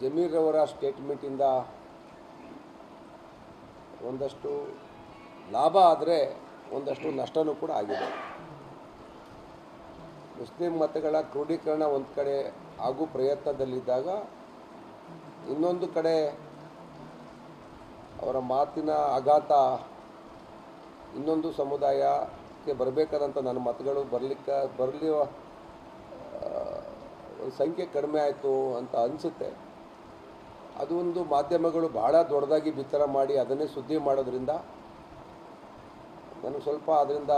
ಜಮೀರ್ ಅವರ ಸ್ಟೇಟ್ಮೆಂಟಿಂದ ಒಂದಷ್ಟು ಲಾಭ ಆದರೆ ಒಂದಷ್ಟು ನಷ್ಟನೂ ಕೂಡ ಆಗಿದೆ. ಮುಸ್ಲಿಂ ಮತಗಳ ಕ್ರೋಢೀಕರಣ ಒಂದು ಕಡೆ ಆಗು ಪ್ರಯತ್ನದಲ್ಲಿದ್ದಾಗ ಇನ್ನೊಂದು ಕಡೆ ಅವರ ಮಾತಿನ ಆಘಾತ ಇನ್ನೊಂದು ಸಮುದಾಯಕ್ಕೆ ಬರಬೇಕಾದಂಥ ನನ್ನ ಮತಗಳು ಬರಲಿಕ್ಕೆ ಬರಲಿ ಸಂಖ್ಯೆ ಕಡಿಮೆ ಆಯಿತು ಅಂತ ಅನಿಸುತ್ತೆ. ಅದು ಒಂದು ಮಾಧ್ಯಮಗಳು ಬಹಳ ದೊಡ್ಡದಾಗಿ ಬಿತ್ತರ ಮಾಡಿ ಅದನ್ನೇ ಸುದ್ದಿ ಮಾಡೋದ್ರಿಂದ ನನಗೆ ಸ್ವಲ್ಪ ಅದರಿಂದ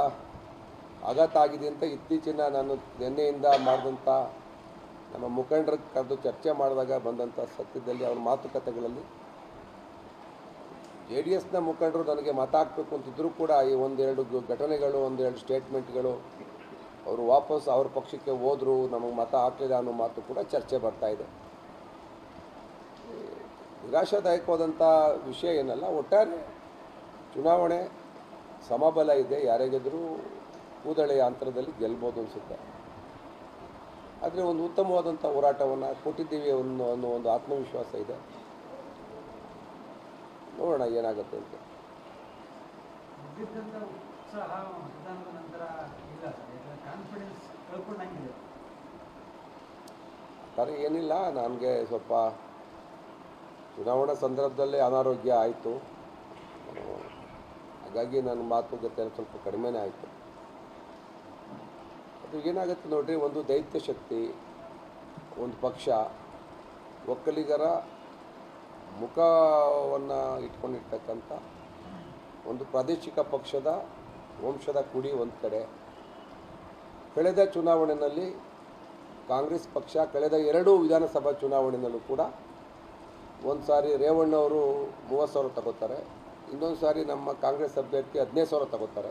ಆಘಾತ ಆಗಿದೆ ಅಂತ ಇತ್ತೀಚಿನ ನಾನು ನಿನ್ನೆಯಿಂದ ಮಾಡಿದಂಥ ನಮ್ಮ ಮುಖಂಡರ ಕರೆದು ಚರ್ಚೆ ಮಾಡಿದಾಗ ಬಂದಂಥ ಸತ್ಯದಲ್ಲಿ ಅವ್ರ ಮಾತುಕತೆಗಳಲ್ಲಿ ಜೆ ಡಿ ಎಸ್ನ ಮುಖಂಡರು ನನಗೆ ಮತ ಹಾಕಬೇಕು ಅಂತಿದ್ರೂ ಕೂಡ ಈ ಒಂದೆರಡು ಘಟನೆಗಳು, ಒಂದೆರಡು ಸ್ಟೇಟ್ಮೆಂಟ್ಗಳು ಅವರು ವಾಪಸ್ ಅವ್ರ ಪಕ್ಷಕ್ಕೆ ಹೋದರು, ನಮಗೆ ಮತ ಹಾಕಲಿಲ್ಲ ಅನ್ನೋ ಮಾತು ಕೂಡ ಚರ್ಚೆ ಬರ್ತಾ ಇದೆ. ನಿರಾಶಾದಾಯಕವಾದಂಥ ವಿಷಯ ಏನಲ್ಲ ಒಟ್ಟಾರೆ ಚುನಾವಣೆ ಸಮಬಲ ಇದೆ ಯಾರಿಗಾದರೂ ಕೂದಳೆಯ ಅಂತರದಲ್ಲಿ ಗೆಲ್ಬೋದು ಅನಿಸುತ್ತೆ. ಆದರೆ ಒಂದು ಉತ್ತಮವಾದಂಥ ಹೋರಾಟವನ್ನು ಕೊಟ್ಟಿದ್ದೀವಿ ಅನ್ನೋ ಅನ್ನೋ ಒಂದು ಆತ್ಮವಿಶ್ವಾಸ ಇದೆ. ನೋಡೋಣ ಏನಾಗುತ್ತೆ ಅಂತ. ಥರ ಏನಿಲ್ಲ ನನಗೆ ಸ್ವಲ್ಪ ಚುನಾವಣಾ ಸಂದರ್ಭದಲ್ಲೇ ಅನಾರೋಗ್ಯ ಆಯಿತು. ಹಾಗಾಗಿ ನನ್ನ ಮಾತುಕತೆ ಸ್ವಲ್ಪ ಕಡಿಮೆನೇ ಆಯಿತು. ಅದು ಏನಾಗುತ್ತೆ ನೋಡ್ರಿ, ಒಂದು ದೈತ್ಯ ಶಕ್ತಿ, ಒಂದು ಪಕ್ಷ, ಒಕ್ಕಲಿಗರ ಮುಖವನ್ನು ಇಟ್ಕೊಂಡಿರ್ತಕ್ಕಂಥ ಒಂದು ಪ್ರಾದೇಶಿಕ ಪಕ್ಷದ ವಂಶದ ಕುಡಿ ಒಂದು ಕಡೆ. ಕಳೆದ ಚುನಾವಣೆಯಲ್ಲಿ ಕಾಂಗ್ರೆಸ್ ಪಕ್ಷ ಕಳೆದ ಎರಡೂ ವಿಧಾನಸಭಾ ಚುನಾವಣೆಯಲ್ಲೂ ಕೂಡ ಒಂದು ಸಾರಿ ರೇವಣ್ಣವರು ಮೂವತ್ತು ಸಾವಿರ ತಗೋತಾರೆ ಇನ್ನೊಂದು ಸಾರಿ ನಮ್ಮ ಕಾಂಗ್ರೆಸ್ ಅಭ್ಯರ್ಥಿ ಹದಿನೈದು ಸಾವಿರ ತಗೋತಾರೆ.